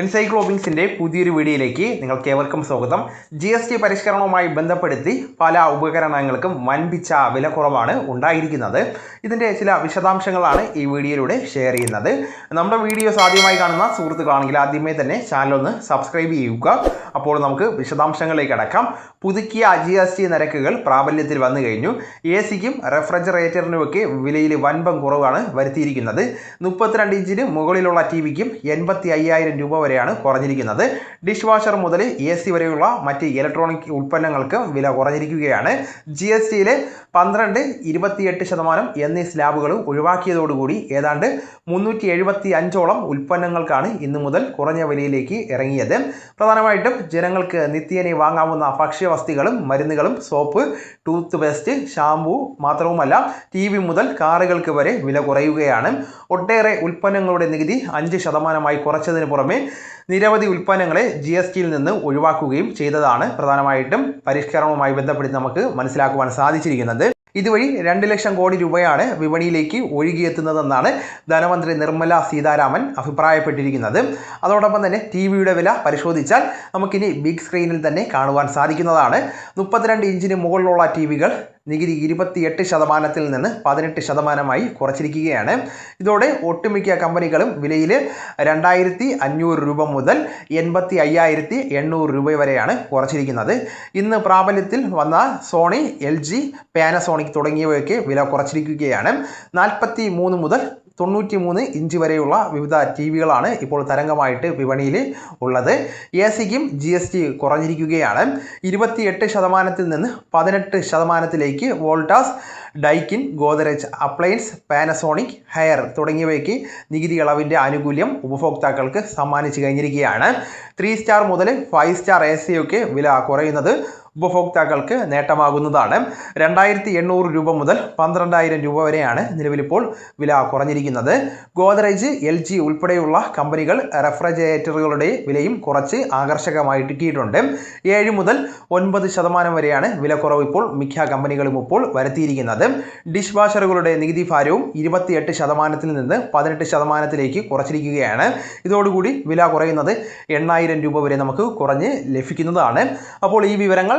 എൻസൈക്ലോബിങ്സിന്റെ പുതിയൊരു വീഡിയോയിലേക്ക് നിങ്ങൾക്ക് ഏവർക്കും സ്വാഗതം. ജി എസ് ടി പരിഷ്കരണവുമായി ബന്ധപ്പെടുത്തി പല ഉപകരണങ്ങൾക്കും വൻപിച്ച വിലക്കുറവാണ് ഉണ്ടായിരിക്കുന്നത്. ഇതിന്റെ ചില വിശദാംശങ്ങളാണ് ഈ വീഡിയോയിലൂടെ ഷെയർ ചെയ്യുന്നത്. നമ്മുടെ വീഡിയോസ് ആദ്യമായി കാണുന്ന സുഹൃത്തുക്കളാണെങ്കിൽ ആദ്യമേ തന്നെ ചാനൽ ഒന്ന് സബ്സ്ക്രൈബ് ചെയ്യുക. അപ്പോൾ നമുക്ക് വിശദാംശങ്ങളിലേക്ക് അടക്കാം. പുതുക്കിയ ജി എസ് ടി നിരക്കുകൾ പ്രാബല്യത്തിൽ വന്നു കഴിഞ്ഞു. എ സിക്കും റെഫ്രിജറേറ്ററിനുമൊക്കെ വിലയിൽ വൻപം കുറവാണ് വരുത്തിയിരിക്കുന്നത്. മുപ്പത്തിരണ്ട് ഇഞ്ചിന് മുകളിലുള്ള ടി വിക്കും എൺപത്തി അയ്യായിരം രൂപ വരെയാണ് കുറഞ്ഞിരിക്കുന്നത്. ഡിഷ് വാഷർ മുതൽ എ സി വരെയുള്ള മറ്റ് ഇലക്ട്രോണിക് ഉൽപ്പന്നങ്ങൾക്ക് വില കുറഞ്ഞിരിക്കുകയാണ്. ജി എസ് ടിയിൽ പന്ത്രണ്ട് ഇരുപത്തിയെട്ട് ശതമാനം എന്നീ സ്ലാബുകളും ഒഴിവാക്കിയതോടുകൂടി ഏതാണ്ട് മുന്നൂറ്റി എഴുപത്തി അഞ്ചോളം ഉൽപ്പന്നങ്ങൾക്കാണ് ഇന്നു മുതൽ കുറഞ്ഞ വിലയിലേക്ക് ഇറങ്ങിയത്. പ്രധാനമായിട്ടും ജനങ്ങൾക്ക് നിത്യേനെ വാങ്ങാവുന്ന ഭക്ഷ്യവസ്തുക്കളും മരുന്നുകളും സോപ്പ് ടൂത്ത് പേസ്റ്റ് ഷാമ്പു മാത്രവുമല്ല ടി വി മുതൽ കാറുകൾക്ക് വരെ വില കുറയുകയാണ്. ഒട്ടേറെ ഉൽപ്പന്നങ്ങളുടെ നികുതി അഞ്ച് ശതമാനമായി കുറച്ചതിന് പുറമെ നിരവധി ഉൽപ്പന്നങ്ങളെ ജി എസ് ടിയിൽ നിന്ന് ഒഴിവാക്കുകയും ചെയ്തതാണ് പ്രധാനമായിട്ടും പരിഷ്കരണവുമായി ബന്ധപ്പെട്ട് നമുക്ക് മനസ്സിലാക്കുവാൻ സാധിച്ചിരിക്കുന്നത്. ഇതുവഴി രണ്ട് ലക്ഷം കോടി രൂപയാണ് വിപണിയിലേക്ക് ഒഴുകിയെത്തുന്നതെന്നാണ് ധനമന്ത്രി നിർമ്മല സീതാരാമൻ അഭിപ്രായപ്പെട്ടിരിക്കുന്നത്. അതോടൊപ്പം തന്നെ ടി വിയുടെ വില പരിശോധിച്ചാൽ നമുക്കിനി ബിഗ് സ്ക്രീനിൽ തന്നെ കാണുവാൻ സാധിക്കുന്നതാണ്. മുപ്പത്തിരണ്ട് ഇഞ്ചിന് മുകളിലുള്ള ടി വികൾ നികുതി ഇരുപത്തിയെട്ട് ശതമാനത്തിൽ നിന്ന് പതിനെട്ട് ശതമാനമായി കുറച്ചിരിക്കുകയാണ്. ഇതോടെ ഒട്ടുമിക്ക കമ്പനികളും വിലയിൽ രണ്ടായിരത്തി അഞ്ഞൂറ് രൂപ മുതൽ എൺപത്തി അയ്യായിരത്തി എണ്ണൂറ് രൂപ വരെയാണ് കുറച്ചിരിക്കുന്നത്. ഇന്ന് പ്രാബല്യത്തിൽ വന്ന സോണി എൽ ജി പാനസോണിക് തുടങ്ങിയവയൊക്കെ വില കുറച്ചിരിക്കുകയാണ്. നാൽപ്പത്തി മൂന്ന് മുതൽ തൊണ്ണൂറ്റി മൂന്ന് ഇഞ്ച് വരെയുള്ള വിവിധ ടി വികളാണ് ഇപ്പോൾ തരംഗമായിട്ട് വിപണിയിൽ ഉള്ളത്. എ സിക്കും ജി എസ് ടി കുറഞ്ഞിരിക്കുകയാണ്. ഇരുപത്തിയെട്ട് ശതമാനത്തിൽ നിന്ന് പതിനെട്ട് ശതമാനത്തിലേക്ക് Voltas Daikin Godrej appliance Panasonic Haier തുടങ്ങിയവയ്ക്ക് നികുതി ഇളവിന്റെ ആനുകൂല്യം ഉപഭോക്താക്കൾക്ക് സമ്മാനിച്ചു കഴിഞ്ഞിരിക്കുകയാണ്. ത്രീ സ്റ്റാർ മുതൽ ഫൈവ് സ്റ്റാർ എ സിയൊക്കെ വില കുറയുന്നത് ഉപഭോക്താക്കൾക്ക് നേട്ടമാകുന്നതാണ്. രണ്ടായിരത്തി എണ്ണൂറ് രൂപ മുതൽ പന്ത്രണ്ടായിരം രൂപ വരെയാണ് നിലവിലിപ്പോൾ വില കുറഞ്ഞിരിക്കുന്നത്. ഗോദ്രേജ് എൽ ജി ഉൾപ്പെടെയുള്ള കമ്പനികൾ റെഫ്രിജറേറ്ററുകളുടെ വിലയും കുറച്ച് ആകർഷകമായിട്ടിട്ടുണ്ട് ഏഴ് മുതൽ ഒൻപത് ശതമാനം വരെയാണ് വില കുറവ് ഇപ്പോൾ മിക്ക കമ്പനികളും ഇപ്പോൾ വരുത്തിയിരിക്കുന്നത്. ഡിഷ് വാഷറുകളുടെ നികുതി ഭാരവും ഇരുപത്തിയെട്ട് ശതമാനത്തിൽ നിന്ന് പതിനെട്ട് ശതമാനത്തിലേക്ക് കുറച്ചിരിക്കുകയാണ്. ഇതോടുകൂടി വില കുറയുന്നത് എണ്ണായിരം രൂപ വരെ നമുക്ക് കുറഞ്ഞ് ലഭിക്കുന്നതാണ്. അപ്പോൾ ഈ വിവരങ്ങൾ